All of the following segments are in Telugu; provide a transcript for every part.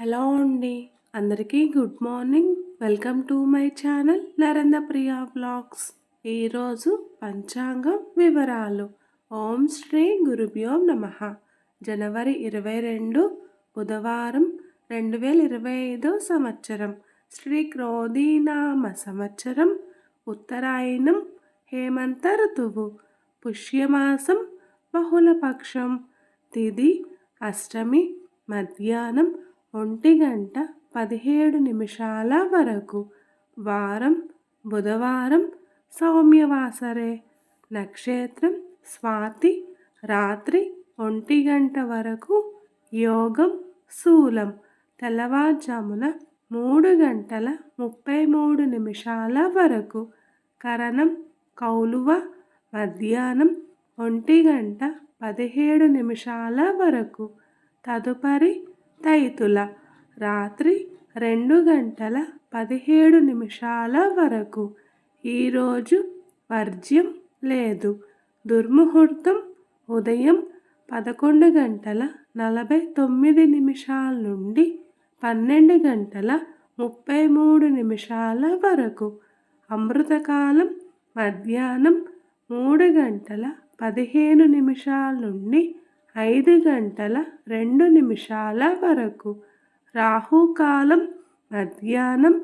హలో అండి. అందరికీ good morning. Welcome to my channel Narendra Priya blogs ఈరోజు పంచాంగం వివరాలు. ఓం శ్రీ గురుభ్యో నమ. జనవరి ఇరవై రెండు బుధవారం రెండు వేల ఇరవై ఐదో సంవత్సరం. శ్రీ క్రోధీనామ సంవత్సరం ఉత్తరాయణం హేమంత ఋతువు పుష్యమాసం బహుళపక్షం తిది అష్టమి మధ్యాహ్నం ఒంటి గంట పదిహేడు నిమిషాల వరకు. వారం బుధవారం సౌమ్యవాసరే. నక్షత్రం స్వాతి రాత్రి ఒంటి గంట వరకు. యోగం శూలం. తెల్లవారుజామున మూడు గంటల ముప్పై మూడు నిమిషాల వరకు. కరణం కౌలువ మధ్యాహ్నం ఒంటి గంట పదిహేడు నిమిషాల వరకు. తదుపరి తైతుల రాత్రి రెండు గంటల పదిహేడు నిమిషాల వరకు. ఈరోజు వర్జ్యం లేదు. దుర్ముహూర్తం ఉదయం పదకొండు గంటల నలభై తొమ్మిది నిమిషాల నుండి పన్నెండు గంటల ముప్పై మూడు నిమిషాల వరకు. అమృతకాలం మధ్యాహ్నం మూడు గంటల పదిహేను నిమిషాల నుండి ఐదు గంటల రెండు నిమిషాల వరకు. రాహుకాలం మధ్యాహ్నం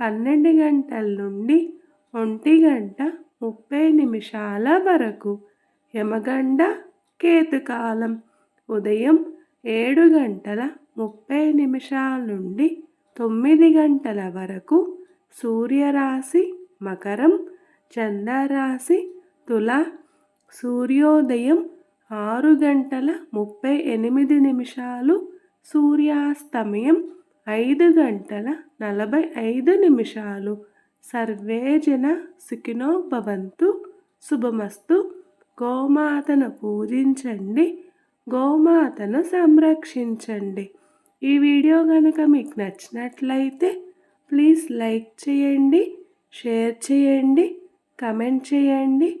పన్నెండు గంటల నుండి ఒంటి గంట ముప్పై నిమిషాల వరకు. యమగండ కేతుకాలం ఉదయం ఏడు గంటల ముప్పై నిమిషాల నుండి తొమ్మిది గంటల వరకు. సూర్యరాశి మకరం చంద్రరాశి తుల సూర్యోదయం ఆరు గంటల ముప్పై ఎనిమిది నిమిషాలు సూర్యాస్తమయం ఐదు గంటల నలభై ఐదు నిమిషాలు. సర్వేజన సుఖినో భవంతు. శుభమస్తు. గోమాతను పూజించండి. గోమాతను సంరక్షించండి. ఈ వీడియో కనుక మీకు నచ్చినట్లయితే ప్లీజ్ లైక్ చేయండి షేర్ చేయండి కమెంట్ చేయండి.